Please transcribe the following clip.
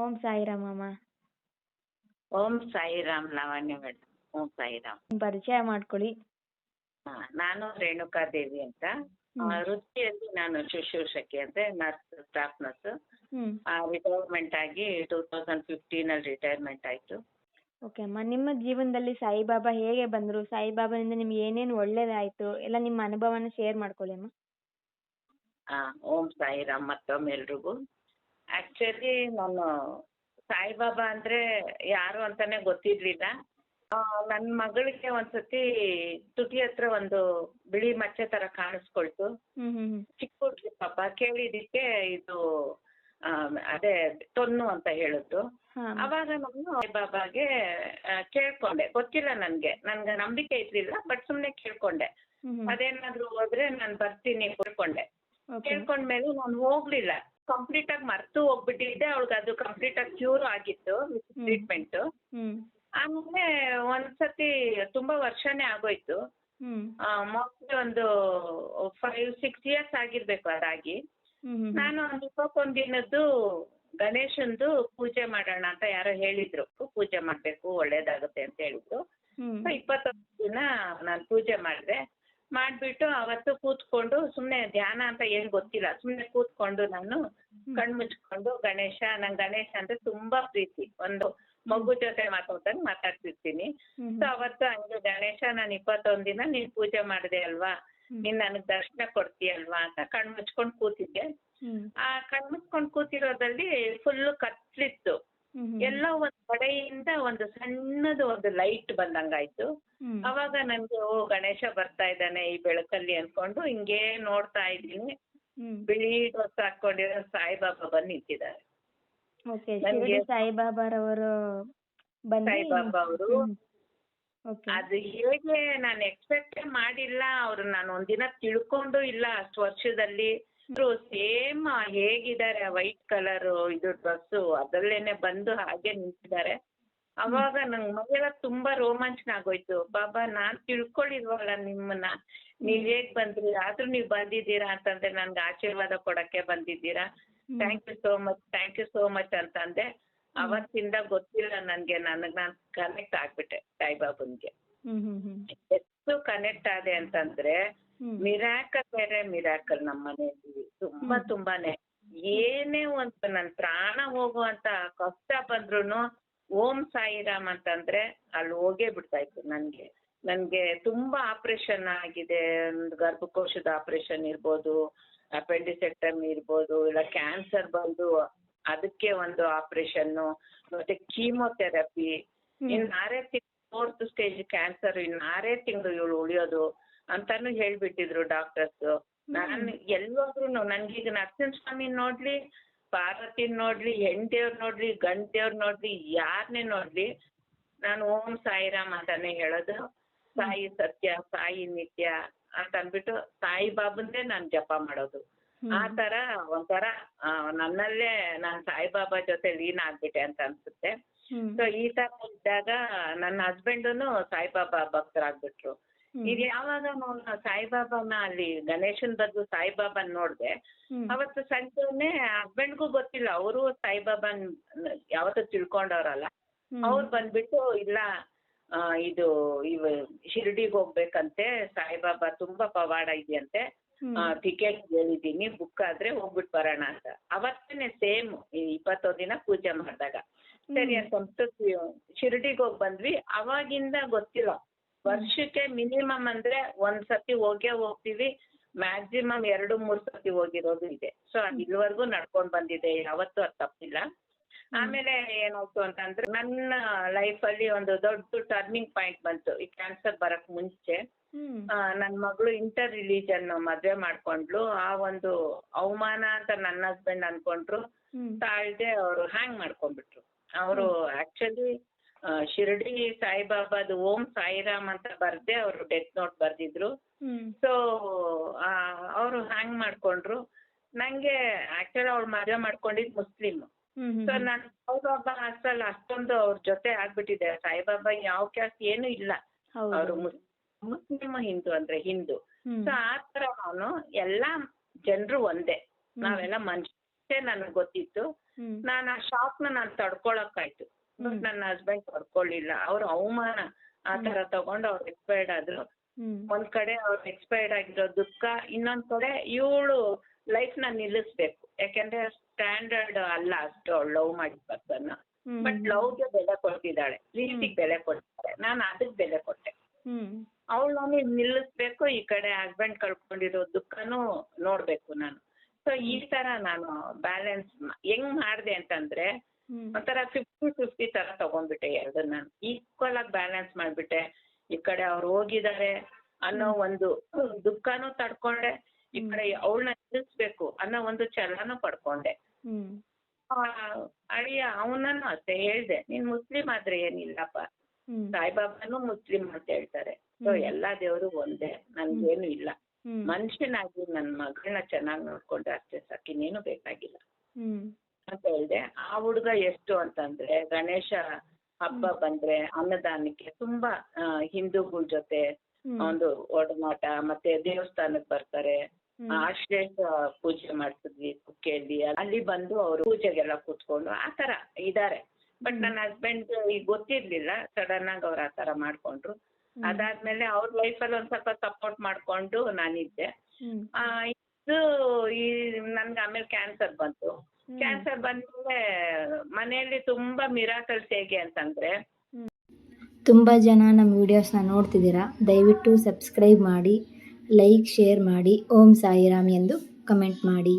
ಓಂ ಸಾಯಿರಾಮ್ ಅಮ್ಮ. ಓಂ ಸಾಯಿರಾಮ್ ಲಾವಣ್ಯ ಮೇಡಮ್ ಓಂ ಸಾಯಿರಾಮ್. ಪರಿಚಯ ಮಾಡ್ಕೊಳ್ಳಿ. ಹಾ, ನಾನು ರೇಣುಕಾ ದೇವಿ ಅಂತ. ಆ, ಹ್ಮ್. ವೃತ್ತಿಯಲ್ಲಿ ನಾನು ಶುಶ್ರೂಷಕಿ ಅಂತ ನರ್ಸ್ ಸ್ಟಾಫ್ ನರ್ಸ್. ಹ್ಮ್. ರಿಟೈರ್ಮೆಂಟ್ ಆಗಿ ಟೂ ತೌಸಂಡ್ ಫಿಫ್ಟೀನ್ ಅಲ್ಲಿ ರಿಟೈರ್ಮೆಂಟ್ ಆಯ್ತು. ಓಕೆ ಅಮ್ಮ ನಿಮ್ಮ ಜೀವನದಲ್ಲಿ ಸಾಯಿಬಾಬಾ ಹೇಗೆ ಬಂದರು? ಸಾಯಿಬಾಬಾನಿಂದ ನಿಮ್ಗೆ ಏನೇನು ಒಳ್ಳೇದಾಯ್ತು? ಎಲ್ಲ ನಿಮ್ಮ ಅನುಭವನ ಶೇರ್ ಮಾಡ್ಕೊಳ್ಳಿ ಅಮ್ಮ. ಆ, ಓಂ ಸಾಯಿರಾಮ್ ಮತ್ತೊಮ್ಮೆ ಎಲ್ರಿಗೂ ಆಕ್ಚುಲಿ ನಾನು ಸಾಯಿಬಾಬಾ ಅಂದ್ರೆ ಯಾರು ಅಂತಾನೆ ಗೊತ್ತಿರ್ಲಿಲ್ಲ. ನನ್ನ ಮಗಳಿಗೆ ಒಂದ್ಸತಿ ತುಟಿ ಹತ್ರ ಒಂದು ಬಿಳಿ ಮಚ್ಚೆ ತರ ಕಾಣಿಸ್ಕೊಳ್ತು. ಚಿಕ್ಕ ಹುಡ್ಗಿ ಪಾಪ ಕೇಳಿದಕ್ಕೆ ಇದು ಅದೇ ತೊನ್ನು ಅಂತ ಹೇಳಿದ್ರು ಅವಾಗ ನಾನು ಸಾಯಿಬಾಬಾಗೆ ಕೇಳ್ಕೊಂಡೆ. ಗೊತ್ತಿಲ್ಲ ನನ್ಗೆ. ನನ್ಗೆ ನಂಬಿಕೆ ಇರ್ಲಿಲ್ಲ ಬಟ್ ಸುಮ್ನೆ ಕೇಳ್ಕೊಂಡೆ. ಅದೇನಾದ್ರು ಹೋದ್ರೆ ನಾನು ಬರ್ತೀನಿ ಕೇಳ್ಕೊಂಡೆ. ಕೇಳ್ಕೊಂಡ್ಮೇಲೆ ನಾನು ಹೋಗ್ಲಿಲ್ಲ. ಕಂಪ್ಲೀಟ್ ಆಗಿ ಮರ್ತು ಹೋಗ್ಬಿಟ್ಟಿದ್ದೆ. ಅವಳಿಗೆ ಅದು ಕಂಪ್ಲೀಟ್ ಆಗಿ ಕ್ಯೂರ್ ಆಗಿತ್ತು ಟ್ರೀಟ್ಮೆಂಟ್ ಆಮೇಲೆ ಒಂದ್ಸತಿ ತುಂಬಾ ವರ್ಷನೇ ಆಗೋಯ್ತು. ಮೋಸ್ಟ್ಲಿ ಒಂದು ಫೈವ್ ಸಿಕ್ಸ್ ಇಯರ್ಸ್ ಆಗಿರ್ಬೇಕು ಅದಾಗಿ ನಾನು ಒಂದು ಇಪ್ಪತ್ತೊಂದು ದಿನದ್ದು ಗಣೇಶಂದು ಪೂಜೆ ಮಾಡೋಣ ಅಂತ ಯಾರೋ ಹೇಳಿದ್ರು. ಪೂಜೆ ಮಾಡ್ಬೇಕು ಒಳ್ಳೇದಾಗುತ್ತೆ ಅಂತ ಹೇಳಿದ್ರು. ಇಪ್ಪತ್ತೊಂದು ದಿನ ನಾನು ಪೂಜೆ ಮಾಡಿದೆ. ಮಾಡ್ಬಿಟ್ಟು ಅವತ್ತು ಕೂತ್ಕೊಂಡು ಸುಮ್ಮನೆ ಧ್ಯಾನ ಅಂತ ಏನ್ ಗೊತ್ತಿಲ್ಲ. ಸುಮ್ಮನೆ ಕೂತ್ಕೊಂಡು ನಾನು ಕಣ್ಣು ಮುಚ್ಕೊಂಡು ಗಣೇಶ ನಂಗ್ ಗಣೇಶ ಅಂದ್ರೆ ತುಂಬಾ ಪ್ರೀತಿ. ಒಂದು ಮಗು ಜೊತೆ ಮಾತಾಡ್ದಂಗ್ ಮಾತಾಡ್ತಿರ್ತೀನಿ. ಸೊ ಅವತ್ತು ಹಂಗೆ ಗಣೇಶ ನಾನು ಇಪ್ಪತ್ತೊಂದ್ ದಿನ ನೀನ್ ಪೂಜೆ ಮಾಡಿದೆ ಅಲ್ವಾ. ನೀನ್ ನನಗ್ ದರ್ಶನ ಕೊಡ್ತೀಯಲ್ವಾ ಅಂತ ಕಣ್ ಮುಚ್ಕೊಂಡ್ ಕೂತಿದ್ದೆ. ಆ ಕಣ್ ಮುಚ್ಕೊಂಡ್ ಕೂತಿರೋದಲ್ಲಿ ಫುಲ್ ಕತ್ಲಿತ್ತು. ಎಲ್ಲೋ ಒಂದ್ ಕಡೆಯಿಂದ ಒಂದು ಸಣ್ಣದು ಒಂದು ಲೈಟ್ ಬಂದಂಗಾಯ್ತು. ಅವಾಗ ನನ್ಗೆ ಓ ಗಣೇಶ ಬರ್ತಾ ಇದ್ದಾನೆ ಈ ಬೆಳಕಲ್ಲಿ ಅನ್ಕೊಂಡು ಹಿಂಗೆ ನೋಡ್ತಾ ಇದ್ದೀನಿ. ಬಿಳಿ ಡ್ರೆಸ್ ಹಾಕೊಂಡಿರೋ ಸಾಯಿಬಾಬಾ ಬಂದು ನಿಂತಿದ್ದಾರೆ. ಸಾಯಿಬಾಬಾರವರು ಸಾಯಿಬಾಬಾ ಅವರು. ಅದು ಹೇಗೆ ನಾನು ಎಕ್ಸ್ಪೆಕ್ಟ್ ಮಾಡಿಲ್ಲ. ಅವ್ರು ನಾನು ಒಂದಿನ ತಿಳ್ಕೊಂಡು ಇಲ್ಲ ಅಷ್ಟು ವರ್ಷದಲ್ಲಿ. ಸೇಮ್ ಹೇಗಿದ್ದಾರೆ ವೈಟ್ ಕಲರ್ ಇದು ಡ್ರೆಸ್ಸು ಅದರಲ್ಲೇನೆ ಬಂದು ಹಾಗೆ ನಿಂತಿದ್ದಾರೆ. ಅವಾಗ ನಂಗ್ ಮೈಯೆಲ್ಲ ತುಂಬಾ ರೋಮಾಂಚನ ಆಗೋಯ್ತು. ಬಾಬಾ ನಾನ್ ತಿಳ್ಕೊಳ್ಳಿಲ್ವಲ್ಲ ನಿಮ್ಮನ್ನ. ನೀವ್ ಹೇಗ್ ಬಂದ್ರಿ? ಆದ್ರೂ ನೀವ್ ಬಂದಿದ್ದೀರಾ ಅಂತಂದ್ರೆ ನನ್ಗೆ ಆಶೀರ್ವಾದ ಕೊಡಕ್ಕೆ ಬಂದಿದ್ದೀರಾ. Thank you so much thank you so much ಅಂತಂದೆ. ಅವತ್ತಿಂದ ಗೊತ್ತಿಲ್ಲ ನನ್ಗೆ. ನನಗ್ ನಾನ್ ಕನೆಕ್ಟ್ ಆಗ್ಬಿಟ್ಟೆ ಸಾಯಿಬಾಬುನ್ಗೆ ಎಷ್ಟು ಕನೆಕ್ಟ್ ಆದೆ ಅಂತಂದ್ರೆ ಮಿರಾಕಲ್ ಬೇರೆ ಮಿರಾಕಲ್ ನಮ್ಮ ಮನೆಯಲ್ಲಿ. ತುಂಬಾ. ತುಂಬಾನೇ. ಏನೇ ಒಂದು ನನ್ ಪ್ರಾಣ ಹೋಗುವಂತ ಕಷ್ಟ ಬಂದ್ರೂನು ಓಂ ಸಾಯಿರಾಮ್ ಅಂತಂದ್ರೆ ಅಲ್ಲಿ ಹೋಗೇ ಬಿಡ್ತಾ ಇತ್ತು ನನ್ಗೆ. ನನ್ಗೆ ತುಂಬಾ ಆಪರೇಷನ್ ಆಗಿದೆ. ಒಂದು ಗರ್ಭಕೋಶದ ಆಪರೇಷನ್ ಇರ್ಬೋದು ಅಪೆಂಡಿಸೆಕ್ಟಮ್ ಇರ್ಬೋದು ಇಲ್ಲ ಕ್ಯಾನ್ಸರ್ ಬಂದು ಅದಕ್ಕೆ ಒಂದು ಆಪರೇಷನ್ ಮತ್ತೆ ಕೀಮೋಥೆರಪಿ. ಇನ್ ಆರೇ ತಿಂಗಳು ಫೋರ್ತ್ ಸ್ಟೇಜ್ ಕ್ಯಾನ್ಸರ್ ಇನ್ ಆರೇ ತಿಂಗಳು ಇವಳು ಉಳಿಯೋದು. ಅಂತಾನು ಹೇಳ್ಬಿಟ್ಟಿದ್ರು ಡಾಕ್ಟರ್ಸ್ ನಾನು ಎಲ್ಲೋದ್ರು ನನ್ಗೀಗ ನರಸಿಂಹಸ್ವಾಮಿ ನೋಡ್ಲಿ ಪಾರ್ವತಿನ್ ನೋಡ್ಲಿ ಹೆಣ್ದೇವ್ರ್ ನೋಡ್ಲಿ ಗಂಡ್ ದೇವ್ರ್ ನೋಡ್ಲಿ ಯಾರನ್ನೇ ನೋಡ್ಲಿ ನಾನು ಓಂ ಸಾಯಿರಾಮ್ ಅಂತಾನೆ ಹೇಳೋದು ಸಾಯಿ ಸತ್ಯ ಸಾಯಿ ನಿತ್ಯ ಅಂತ ಅಂದ್ಬಿಟ್ಟು ಸಾಯಿ ಬಾಬಂದೇ ನಾನು ಜಪ ಮಾಡೋದು. ಆ ತರ ಒಂಥರ ನನ್ನಲ್ಲೇ ನಾನು ಸಾಯಿಬಾಬಾ ಜೊತೆ ಲೀನ್ ಆಗ್ಬಿಟ್ಟೆ ಅಂತ ಅನ್ಸುತ್ತೆ. ಸೊ ಈ ತರ ಇದ್ದಾಗ ನನ್ನ ಹಸ್ಬೆಂಡುನು ಸಾಯಿಬಾಬಾ ಭಕ್ತರಾಗ್ಬಿಟ್ರು. ಇದು ಯಾವಾಗ ನಾನು ಸಾಯಿಬಾಬಾನ ಅಲ್ಲಿ ಗಣೇಶನ್ ಬದಲು ಸಾಯಿಬಾಬಾನ್ ನೋಡ್ದೆ. ಅವತ್ತು ಸಂಜೆನೆ ಹಸ್ಬೆಂಡ್ಗೂ ಗೊತ್ತಿಲ್ಲ ಅವರು ಸಾಯಿಬಾಬಾನ್ ಯಾವತ್ತೂ ತಿಳ್ಕೊಂಡವ್ರಲ್ಲ. ಅವ್ರು ಬಂದ್ಬಿಟ್ಟು ಇಲ್ಲ ಇದು ಇವ್ ಶಿರ್ಡಿಗೆ ಹೋಗ್ಬೇಕಂತೆ ಸಾಯಿಬಾಬಾ ತುಂಬಾ ಪವಾಡ ಇದೆಯಂತೆ. ಟಿಕೆಟ್ ಹೇಳಿದ್ದೀನಿ ಬುಕ್ ಆದ್ರೆ ಹೋಗ್ಬಿಟ್ಟು ಬರೋಣ ಅಂತ. ಅವತ್ತೇನೆ ಸೇಮ್ ಇಪ್ಪತ್ತೊಂದು ದಿನ ಪೂಜೆ ಮಾಡಿದಾಗ. ಸರಿ ಅಂತ ಶಿರ್ಡಿಗೆ ಹೋಗಿ ಬಂದ್ವಿ. ಅವಾಗಿಂದ ಗೊತ್ತಿಲ್ಲ. ವರ್ಷಕ್ಕೆ ಮಿನಿಮಮ್ ಅಂದ್ರೆ ಒಂದ್ ಸತಿ ಹೋಗೇ ಹೋಗ್ತೀವಿ ಮ್ಯಾಕ್ಸಿಮಮ್ ಎರಡು ಮೂರು ಸತಿ ಹೋಗಿರೋದು ಇದೆ. ಸೊ ಅದು ಇಲ್ಲಿವರೆಗೂ ನಡ್ಕೊಂಡ್ ಬಂದಿದೆ ಯಾವತ್ತೂ ಅದು ತಪ್ಪಿಲ್ಲ. ಆಮೇಲೆ ಏನಾಯ್ತು ಅಂತಂದ್ರೆ ನನ್ನ ಲೈಫಲ್ಲಿ ಒಂದು ದೊಡ್ಡ ಟರ್ನಿಂಗ್ ಪಾಯಿಂಟ್ ಬಂತು. ಈ ಕ್ಯಾನ್ಸರ್ ಬರಕ್ ಮುಂಚೆ ಆ ನನ್ನ ಮಗಳು ಇಂಟರ್ ರಿಲಿಜನ್ ಮದ್ವೆ ಮಾಡ್ಕೊಂಡ್ಲು ಆ ಒಂದು ಅವಮಾನ ಅಂತ ನನ್ನ ಹಸ್ಬೆಂಡ್ ಅನ್ಕೊಂಡ್ರು. ತಾಳ್ದೆ ಅವರು ಹ್ಯಾಂಗ್ ಮಾಡ್ಕೊಂಡ್ಬಿಟ್ರು. ಅವರು ಆಕ್ಚುಲಿ ಶಿರ್ಡಿ ಸಾಯಿಬಾಬಾದು ಓಂ ಸಾಯಿರಾಮ್ ಅಂತ ಬರ್ದೆ ಅವರು ಡೆತ್ ನೋಟ್ ಬರ್ದಿದ್ರು. ಸೊ ಅವರು ಹ್ಯಾಂಗ್ ಮಾಡ್ಕೊಂಡ್ರು. ನಂಗೆ ಆಕ್ಚುಲಿ ಅವ್ರು ಮದುವೆ ಮಾಡ್ಕೊಂಡಿದ್ ಮುಸ್ಲಿಮ್. ಸೊ ನಾನು ಸಾಯಿಬಾಬಾ ಅಷ್ಟಲ್ಲ ಅಷ್ಟೊಂದು ಅವ್ರ ಜೊತೆ ಆಗ್ಬಿಟ್ಟಿದೆ. ಸಾಯಿಬಾಬಾ ಯಾವ ಕ್ಯಾಸ್ಟ್ ಏನು ಇಲ್ಲ. ಅವರು ಮುಸ್ಲಿಂ ಹಿಂದೂ ಅಂದ್ರೆ ಹಿಂದೂ. ಸೊ ಆ ತರ ಅವನು ಎಲ್ಲಾ ಜನರು ಒಂದೇ. ನಾವೆಲ್ಲ ಮನುಷ್ಯ ನನಗೆ ಗೊತ್ತಿತ್ತು. ನಾನು ಆ ನ ನಾನು ತಡ್ಕೊಳಕ್ಕಾಯ್ತು. ಬಟ್ ನನ್ನ ಹಸ್ಬೆಂಡ್ ತಡ್ಕೊಳ್ಳಿಲ್ಲ ಅವ್ರ ಅವಮಾನ ಆ ತರ ತಗೊಂಡು ಅವ್ರು ಎಕ್ಸ್ಪೈರ್ಡ್ ಆದ್ರು. ಒಂದ್ ಕಡೆ ಅವ್ರು ಎಕ್ಸ್ಪೈರ್ಡ್ ಆಗಿರೋ ದುಃಖ ಇನ್ನೊಂದ್ ಕಡೆ ಇವಳು ಲೈಫ್ನ ನಿಲ್ಲಿಸ್ಬೇಕು. ಯಾಕೆಂದ್ರೆ ಸ್ಟ್ಯಾಂಡರ್ಡ್ ಅಲ್ಲ ಅಷ್ಟು ಅವಳು ಲವ್ ಮಾಡಿದ ಪರ್ಸನ್ but ಬಟ್ ಲವ್ಗೆ ಬೆಲೆ ಕೊಡ್ತಿದ್ದಾಳೆ. ಪ್ರೀತಿಗೆ ಬೆಲೆ ಕೊಡ್ತಿದ್ದಾಳೆ. ನಾನು ಅದಕ್ಕೆ ಬೆಲೆ ಕೊಟ್ಟೆ. ಹ್ಮ್. ಅವಳು ನಾನು ನಿಲ್ಲಿಸ್ಬೇಕು ಈ ಕಡೆ ಹಸ್ಬೆಂಡ್ ಕಳ್ಕೊಂಡಿರೋ ದುಃಖನೂ ನೋಡ್ಬೇಕು ನಾನು. ಸೊ ಈ ತರ ನಾನು ಬ್ಯಾಲೆನ್ಸ್ ಹೆಂಗ್ ಮಾಡ್ದೆ ಅಂತಂದ್ರೆ ಒಂಥರ ಫಿಫ್ಟಿ ಫಿಫ್ಟಿ ತರ ತಗೊಂಡ್ಬಿಟ್ಟೆ ಎರಡನ್ನ. ನಾನು ಈಕ್ವಲ್ ಆಗಿ ಬ್ಯಾಲೆನ್ಸ್ ಮಾಡ್ಬಿಟ್ಟೆ. ಈ ಕಡೆ ಅವ್ರು ಹೋಗಿದ್ದಾರೆ ಅನ್ನೋ ಒಂದು ದುಃಖನೂ ತಡ್ಕೊಂಡೆ. ಈ ಕಡೆ ಅವಳನ್ನ ಎದುರಿಸ್ಬೇಕು ಅನ್ನೋ ಒಂದು ಛಲನೂ ಪಡ್ಕೊಂಡೆ. ಅಳಿಯ ಅವನನ್ನು ಅಷ್ಟೇ ಹೇಳ್ದೆ ನೀನ್ ಮುಸ್ಲಿಂ ಆದ್ರೆ ಏನಿಲ್ಲಪ್ಪ. ಸಾಯಿಬಾಬಾನು ಮುಸ್ಲಿಂ ಅಂತ ಹೇಳ್ತಾರೆ. ಸೊ ಎಲ್ಲಾ ದೇವರು ಒಂದೇ ನನ್ಗೇನು ಇಲ್ಲ. ಮನುಷ್ಯನಾಗಿ ನನ್ ಮಗಳನ್ನ ಚೆನ್ನಾಗಿ ನೋಡ್ಕೊಂಡ್ರೆ ಅಷ್ಟೇ ಸಾಕು ಇನ್ನೇನು ಬೇಕಾಗಿಲ್ಲ. ಅಂತ ಹೇಳಿದೆ. ಆ ಹುಡುಗ ಎಷ್ಟು ಅಂತಂದ್ರೆ ಗಣೇಶ ಹಬ್ಬ ಬಂದ್ರೆ ಅನ್ನದಾನಕ್ಕೆ ತುಂಬಾ ಹಿಂದೂಗಳ ಜೊತೆ ಒಂದು ಒಡನಾಟ ಮತ್ತೆ ದೇವಸ್ಥಾನಕ್ ಬರ್ತಾರೆ. ಆಶ್ರೇಷ ಆಶ್ಲೇಷ ಪೂಜೆ ಮಾಡ್ತಿದ್ವಿ ಕುಕ್ಕೆಯಲ್ಲಿ. ಅಲ್ಲಿ ಬಂದು ಅವರು ಪೂಜೆಗೆಲ್ಲ ಕೂತ್ಕೊಂಡು ಆ ತರ ಇದಾರೆ. ಬಟ್ ನನ್ನ ಹಸ್ಬೆಂಡ್ ಈಗ ಗೊತ್ತಿರ್ಲಿಲ್ಲ. ಸಡನ್ ಆಗಿ ಅವ್ರು ಆ ತರ ಮಾಡ್ಕೊಂಡ್ರು. ಅದಾದ್ಮೇಲೆ ಅವ್ರ ಲೈಫಲ್ಲಿ ಒಂದ್ ಸ್ವಲ್ಪ ಸಪೋರ್ಟ್ ಮಾಡ್ಕೊಂಡು ನಾನಿದ್ದೆ. ಆ, ಇದು ಈ ನನ್ಗೆ ಆಮೇಲೆ ಕ್ಯಾನ್ಸರ್ ಬಂತು. ಕ್ಯಾನ್ಸರ್ ಬಂದ್ಮೇಲೆ ಮನೆಯಲ್ಲಿ ತುಂಬಾ ಮಿರಾಕಲ್ಸ್ ಹೇಗೆ ಅಂತಂದ್ರೆ ತುಂಬ ಜನ ನಮ್ಮ ವಿಡಿಯೋಸ್ನ ನೋಡ್ತಿದ್ದೀರಾ? ದಯವಿಟ್ಟು ಸಬ್ಸ್ಕ್ರೈಬ್ ಮಾಡಿ ಲೈಕ್ ಶೇರ್ ಮಾಡಿ ಓಂ ಸಾಯಿರಾಮ್ ಎಂದು ಕಮೆಂಟ್ ಮಾಡಿ.